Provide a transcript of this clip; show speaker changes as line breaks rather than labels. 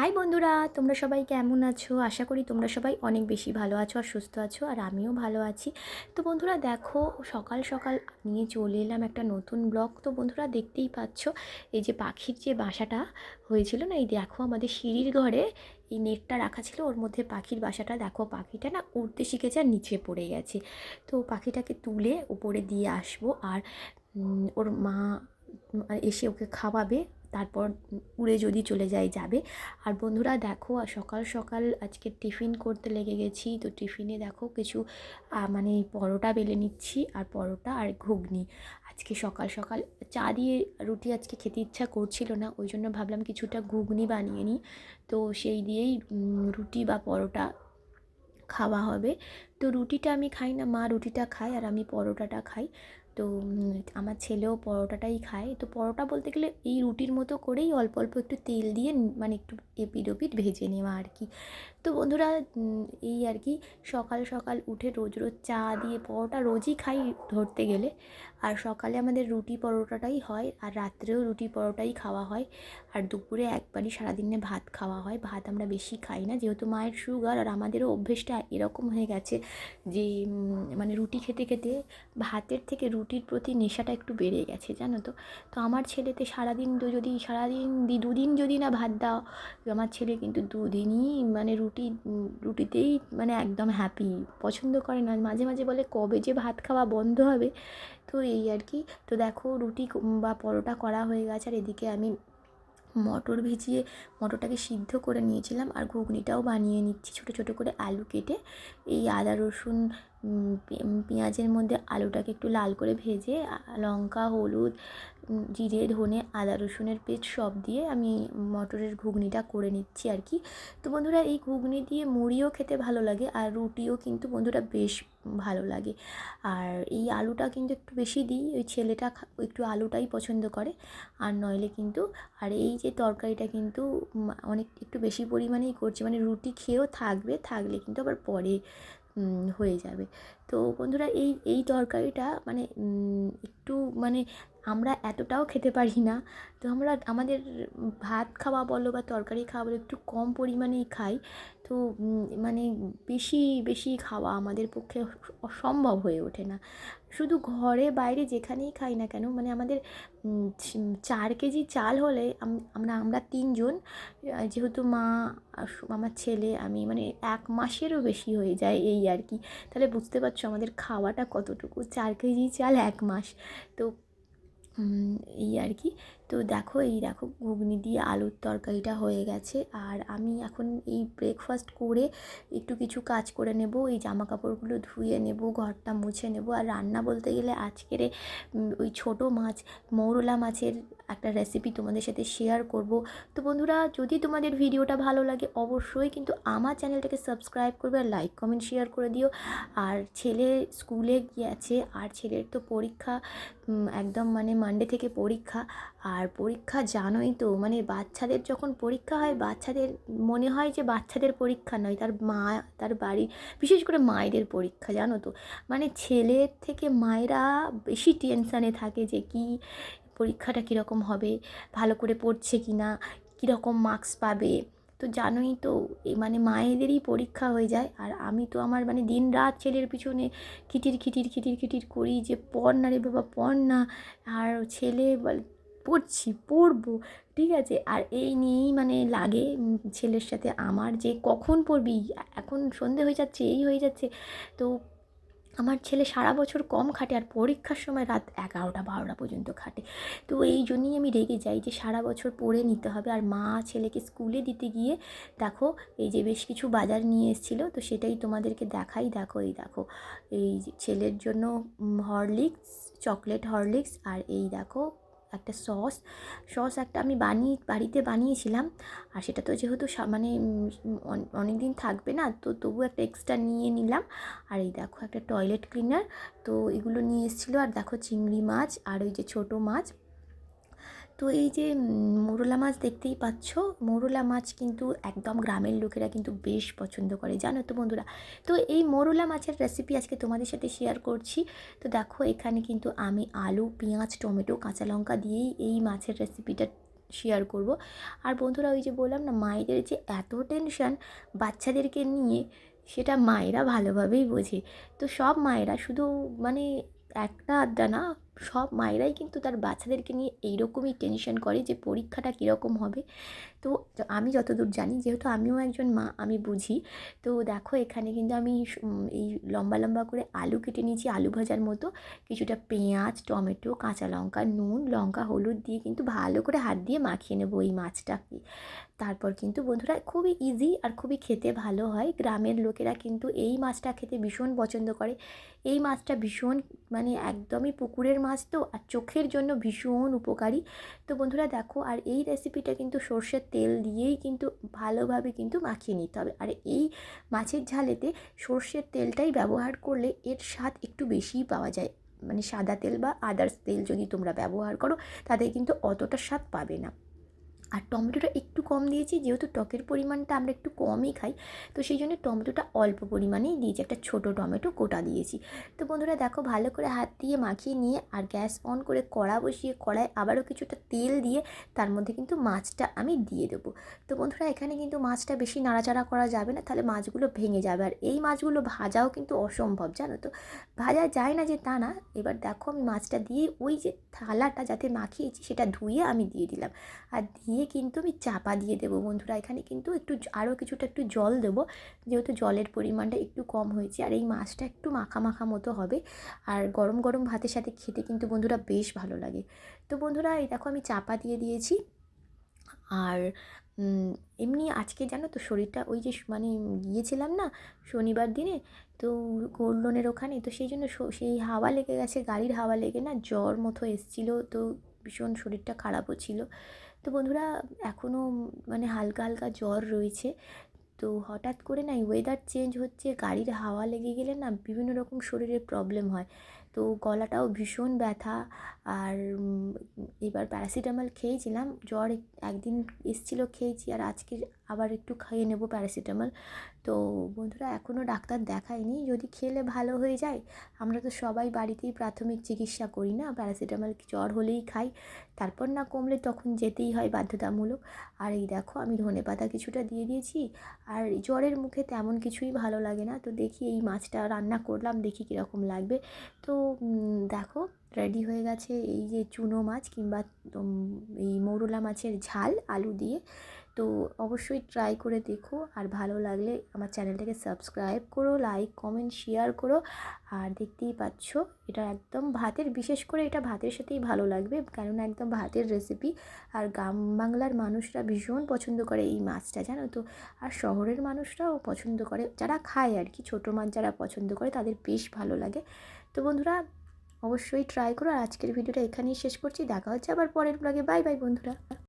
High বন্ধুরা, তোমরা সবাই কেমন আছো? আশা করি তোমরা সবাই অনেক বেশি ভালো আছো আর সুস্থ আছো আর আমিও ভালো আছি। তো বন্ধুরা, দেখো, সকাল সকাল নিয়ে চলে এলাম একটা নতুন ব্লগ। তো বন্ধুরা, দেখতেই পাচ্ছ, এই যে পাখির যে বাসাটা হয়েছিল না, এই দেখো আমাদের সিঁড়ির ঘরে এই নেটটা রাখা ছিল, ওর মধ্যে পাখির বাসাটা। দেখো, পাখিটা না উড়তে শিখেছে আর নিচে পড়ে গেছে। তো পাখিটাকে তুলে উপরে দিয়ে আসব আর ওর মা এসে ওকে খাওয়াবে। তারপর উড়ে যদি চলে যায় যাবে। আর বন্ধুরা দেখো সকাল সকাল আজকে টিফিন করতে লেগে গেছি। তো টিফিনে দেখো কিছু মানে পরোটা বেলে নিচ্ছি আর পরোটা আর ঘুগনি। আজকে সকাল সকাল চা দিয়ে রুটি আজকে খেতে ইচ্ছা করছিল না, ওই জন্য ভাবলাম কিছুটা ঘুগনি বানিয়ে নিই। তো সেই দিয়েই রুটি বা পরোটা খাওয়া হবে। তো রুটিটা আমি খাই না, মা রুটিটা খায় আর আমি পরোটাটা খাই। তো আমার ছেলেও পরোটাটাই খায়। তো পরোটা বলতে গেলে এই রুটির মতো করেই অল্প অল্প একটু তেল দিয়ে মানে একটু এপিড ওপিড ভেজে নেওয়া আর কি। তো বন্ধুরা এই আর কি সকাল সকাল উঠে রোজ রোজ চা দিয়ে পরোটা রোজই খাই ধরতে গেলে। আর সকালে আমাদের রুটি পরোটাটাই হয়, আর রাত্রেও রুটি পরোটাই খাওয়া হয়, আর দুপুরে একবারই সারাদিনে ভাত খাওয়া হয়। ভাত আমরা বেশি খাই না, যেহেতু মায়ের সুগার, আর আমাদেরও অভ্যেসটা এরকম হয়ে গেছে যে মানে রুটি খেতে খেতে ভাতের থেকে রুটির প্রতি নেশাটা একটু বেড়ে গেছে, জানো তো? তো আমার ছেলেতে সারাদিন তো যদি, সারাদিন দি, দুদিন যদি না ভাত দাও আমার ছেলে কিন্তু দুদিনই মানে রুটি, রুটিতেই মানে একদম হ্যাপি পছন্দ করে না, মাঝে মাঝে বলে, কবে যে ভাত খাওয়া বন্ধ হবে তো এই আর কি। তো দেখো রুটি বা পরোটা করা হয়ে গেছে আর এদিকে আমি মটর ভিজিয়ে মটরটাকে সিদ্ধ করে নিয়েছিলাম আর ঘুগনিটাও বানিয়ে নিচ্ছি ছোটো ছোটো করে আলু কেটে। এই আদা, রসুন পেঁয়াজের মধ্যে আলুটাকে একটু লাল করে ভেজে লঙ্কা, হলুদ জিরে, ধনে, আদা, রসুনের পেস্ট সব দিয়ে আমি মটরের ঘুগনিটা করে নিচ্ছি আর কি। তো বন্ধুরা এই ঘুগনি দিয়ে মুড়িও খেতে ভালো লাগে আর রুটিও কিন্তু বন্ধুরা বেশ ভালো লাগে। আর এই আলুটা কিন্তু একটু বেশি দিই, ওই ছেলেটা একটু আলুটাই পছন্দ করে। আর নইলে কিন্তু, আর এই যে তরকারিটা কিন্তু অনেক, একটু বেশি পরিমাণেই করছে। মানে রুটি খেয়েও থাকবে, থাকলে কিন্তু আবার পরে হয়ে যাবে। তো বন্ধুরা, এই এই তরকারিটা মানে একটু মানে আমরা এতটাও খেতে পারি না। তো আমরা আমাদের ভাত খাওয়া বলো বা তরকারি খাওয়া বলো একটু কম পরিমাণেই খাই। তো মানে বেশি বেশি খাওয়া আমাদের পক্ষে অসম্ভব হয়ে ওঠে না। শুধু ঘরে বাইরে যেখানেই খাই না কেন মানে আমাদের চার কেজি চাল হলে আমরা আমরা তিনজন যেহেতু মা আমার ছেলে, আমি মানে এক মাসেরও বেশি হয়ে যায় এই আর কি। তাহলে বুঝতে পারছ আমাদের খাওয়াটা কতটুকু? চার কেজি চাল এক মাস। তো এই আর কি। তো দেখো, এই দেখো ঘুগনি দিয়ে আলুর তরকারিটা হয়ে গেছে। আর আমি এখন এই ব্রেকফাস্ট করে একটু কিছু কাজ করে নেব। এই জামা কাপড়গুলো ধুয়ে নেব, ঘরটা মুছে নেব। আর রান্না বলতে গেলে আজকের ওই ছোট মাছ, মৌরলা মাছের একটা রেসিপি তোমাদের সাথে শেয়ার করব। তো বন্ধুরা, যদি তোমাদের ভিডিওটা ভালো লাগে অবশ্যই কিন্তু আমার চ্যানেলটাকে সাবস্ক্রাইব করবে আর লাইক কমেন্ট শেয়ার করে দিও। আর ছেলে স্কুলে গিয়েছে, আর ছেলের তো পরীক্ষা একদম মানে মানডে থেকে পরীক্ষা। আর পরীক্ষা জানোই তো মানে বাচ্চাদের যখন পরীক্ষা হয়, বাচ্চাদের মনে হয় যে বাচ্চাদের পরীক্ষা নয়, তার মা, তার বাড়ি, বিশেষ করে মায়েদের পরীক্ষা, জানো তো? মানে ছেলের থেকে মায়েরা বেশি টেনশানে থাকে যে কি পরীক্ষাটা কীরকম হবে, ভালো করে পড়ছে কি না কীরকম মার্কস পাবে? তো জানোই তো মানে মায়েদেরই পরীক্ষা হয়ে যায়। আর আমি তো আমার মানে দিন রাত ছেলের পিছনে খিটির খিটির খিটির খিটির করি যে পড় না রে বাবা, পড় না। আর ছেলে পড়ছি, পড়ব, ঠিক আছে? আর এই নিয়েই মানে লাগে ছেলের সাথে আমার যে কখন পড়বি? এখন সন্ধে হয়ে যাচ্ছে, এই হয়ে যাচ্ছে। তো আমার ছেলে সারা বছর কম খাটে আর পরীক্ষার সময় রাত এগারোটা, বারোটা পর্যন্ত খাটে। তো এই জন্যই আমি রেগে যাই যে সারা বছর পড়ে নিতে হবে। আর মা ছেলেকে স্কুলে দিতে গিয়ে, দেখো, এই যে বেশ কিছু বাজার নিয়ে এসেছিল, তো সেটাই তোমাদেরকে দেখাই। দেখো, এই দেখো, এই ছেলের জন্য হরলিক্স, চকলেট হরলিক্স, আর এই দেখো একটা সস সস একটা আমি বানিয়ে, বাড়িতে বানিয়েছিলাম। আর সেটা তো যেহেতু মানে অনেক দিন থাকবে না, তো তবু একটা এক্সট্রা নিয়ে নিলাম। আর এই দেখো একটা টয়লেট ক্লিনার তো এগুলো নিয়ে এসেছিল। আর দেখো চিংড়ি মাছ আর ওই যে ছোটো মাছ। তো এই যে মোরলা মাছ দেখতেই পাচ্ছ। মোরলা মাছ কিন্তু একদম গ্রামের লোকেরা কিন্তু বেশ পছন্দ করে, জানো তো বন্ধুরা? তো এই মোরলা মাছের রেসিপি আজকে তোমাদের সাথে শেয়ার করছি। তো দেখো, এখানে কিন্তু আমি আলু, পেঁয়াজ, টমেটো, কাঁচা লঙ্কা দিয়েই এই মাছের রেসিপিটা শেয়ার করব। আর বন্ধুরা, ওই যে বললাম না, মায়েদের যে এত টেনশন বাচ্চাদেরকে নিয়ে, সেটা মায়েরা ভালোভাবেই বোঝে। তো সব মায়েরা শুধু মানে একটা আড্ডা না সব মায়েরাই কিন্তু তার বাচ্চাদেরকে নিয়ে এইরকমই টেনশন করে যে পরীক্ষাটা কীরকম হবে। তো আমি যতদূর জানি, যেহেতু আমিও একজন মা, আমি বুঝি। তো দেখো, এখানে কিন্তু আমি এই লম্বা লম্বা করে আলু কেটে নিয়েছি, আলু ভাজার মতো। কিছুটা পেঁয়াজ, টমেটো, কাঁচা লঙ্কা, নুন, লঙ্কা, হলুদ দিয়ে কিন্তু ভালো করে হাত দিয়ে মাখিয়ে নেব এই মাছটাকে। তারপর কিন্তু বন্ধুরা, খুবই ইজি আর খুবই খেতে ভালো হয়। গ্রামের লোকেরা কিন্তু এই মাছটা খেতে ভীষণ পছন্দ করে। এই মাছটা ভীষণ মানে একদমই পুকুরের মাছ তো আর চোখের জন্য ভীষণ উপকারী। তো বন্ধুরা দেখো, আর এই রেসিপিটা কিন্তু সর্ষের তেল দিয়েই কিন্তু ভালোভাবে কিন্তু মাখিয়ে নিতে হবে। আর এই মাছের ঝালেতে সর্ষের তেলটাই ব্যবহার করলে এর স্বাদ একটু বেশিই পাওয়া যায়। মানে সাদা তেল বা আদার্স তেল যদি তোমরা ব্যবহার করো, তাতে কিন্তু অতটা স্বাদ পাবে না। আর টমেটোটা একটু কম দিয়েছি, যেহেতু টকের পরিমাণটা আমরা একটু কমই খাই, তো সেই জন্য টমেটোটা অল্প পরিমাণেই দিয়েছি, একটা ছোট টমেটো গোটা দিয়েছি। তো বন্ধুরা দেখো ভালো করে হাত দিয়ে মাখিয়ে নিয়ে আর গ্যাস অন করে কড়া বসিয়ে কড়ায় আবারও কিছুটা তেল দিয়ে তার মধ্যে কিন্তু মাছটা আমি দিয়ে দেবো। তো বন্ধুরা এখানে কিন্তু মাছটা বেশি নাড়াচাড়া করা যাবে না, তাহলে মাছগুলো ভেঙে যাবে। আর এই মাছগুলো ভাজাও কিন্তু অসম্ভব, জানো তো? ভাজা যায় না যে তা না, এবার দেখো আমি মাছটা দিয়ে ওই যে থালাটা যাতে মাখিয়েছি সেটা ধুয়ে আমি দিয়ে দিলাম। আর দিয়ে দিয়ে কিন্তু আমি চাপা দিয়ে দেবো বন্ধুরা। এখানে কিন্তু একটু আরও কিছুটা একটু জল দেবো। যেহেতু জলের পরিমাণটা একটু কম হয়েছে আর এই মাছটা একটু মাখা মাখা মতো হবে। আর গরম গরম ভাতের সাথে খেতে কিন্তু বন্ধুরা বেশ ভালো লাগে। তো বন্ধুরা, এই দেখো আমি চাপা দিয়ে দিয়েছি। আর এমনি আজকে জানো তো শরীরটা ওই যে মানে গিয়েছিলাম না শনিবার দিনে, তো গোল্ড লোনের ওখানে, তো সেই জন্য সেই হাওয়া লেগে গেছে, গাড়ির হাওয়া লেগে না জ্বর মতো এসছিলো। তো ভীষণ শরীরটা খারাপও ছিল। তো বন্ধুরা এখনও মানে হালকা হালকা জ্বর রয়েছে। তো হঠাৎ করে না ওয়েদার চেঞ্জ হচ্ছে, গাড়ির হাওয়া লেগে গেলে না বিভিন্ন রকম শরীরের প্রবলেম হয়। তো গলাটাও ভীষণ ব্যথা আর এবার প্যারাসিটামল খেয়েছিলাম। জ্বর একদিন এসেছিল খেয়েছি আর আজকে আবার একটু খাইয়ে নেব প্যারাসিটামল। তো বন্ধুরা এখনও ডাক্তার দেখায়নি। যদি খেলে ভালো হয়ে যায়, আমরা তো সবাই বাড়িতেই প্রাথমিক চিকিৎসা করি না। প্যারাসিটামল জ্বর হলেই খাই। তারপর না কমলে তখন যেতেই হয় বাধ্যতামূলক। আর এই দেখো, আমি ধনে পাতা কিছুটা দিয়ে দিয়েছি। আর জ্বরের মুখে তেমন কিছুই ভালো লাগে না। তো দেখি এই মাছটা রান্না করলাম, দেখি কীরকম লাগবে। তো দেখো রেডি হয়ে গেছে এই যে চুনো মাছ কিংবা এই মৌরলা মাছের ঝাল, আলু দিয়ে। তো অবশ্যই ট্রাই করে দেখো। আর ভালো লাগলে আমার চ্যানেলটাকে সাবস্ক্রাইব করো লাইক কমেন্ট শেয়ার করো। আর দেখতেই পাচ্ছ, এটা একদম ভাতের, বিশেষ করে এটা ভাতের সাথেই ভালো লাগবে। কারণ একদম ভাতের রেসিপি আর গ্রাম বাংলার মানুষরা ভীষণ পছন্দ করে এই মাছটা, জানো তো? আর শহরের মানুষরাও পছন্দ করে। যারা খায় আর কি, ছোটো মাছ যারা পছন্দ করে, তাদের বেশ ভালো লাগে। তো বন্ধুরা অবশ্যই ট্রাই করো। আর আজকের ভিডিওটা এখানেই শেষ করছি। দেখা হচ্ছে আবার পরের ব্লগে বাই বাই বন্ধুরা।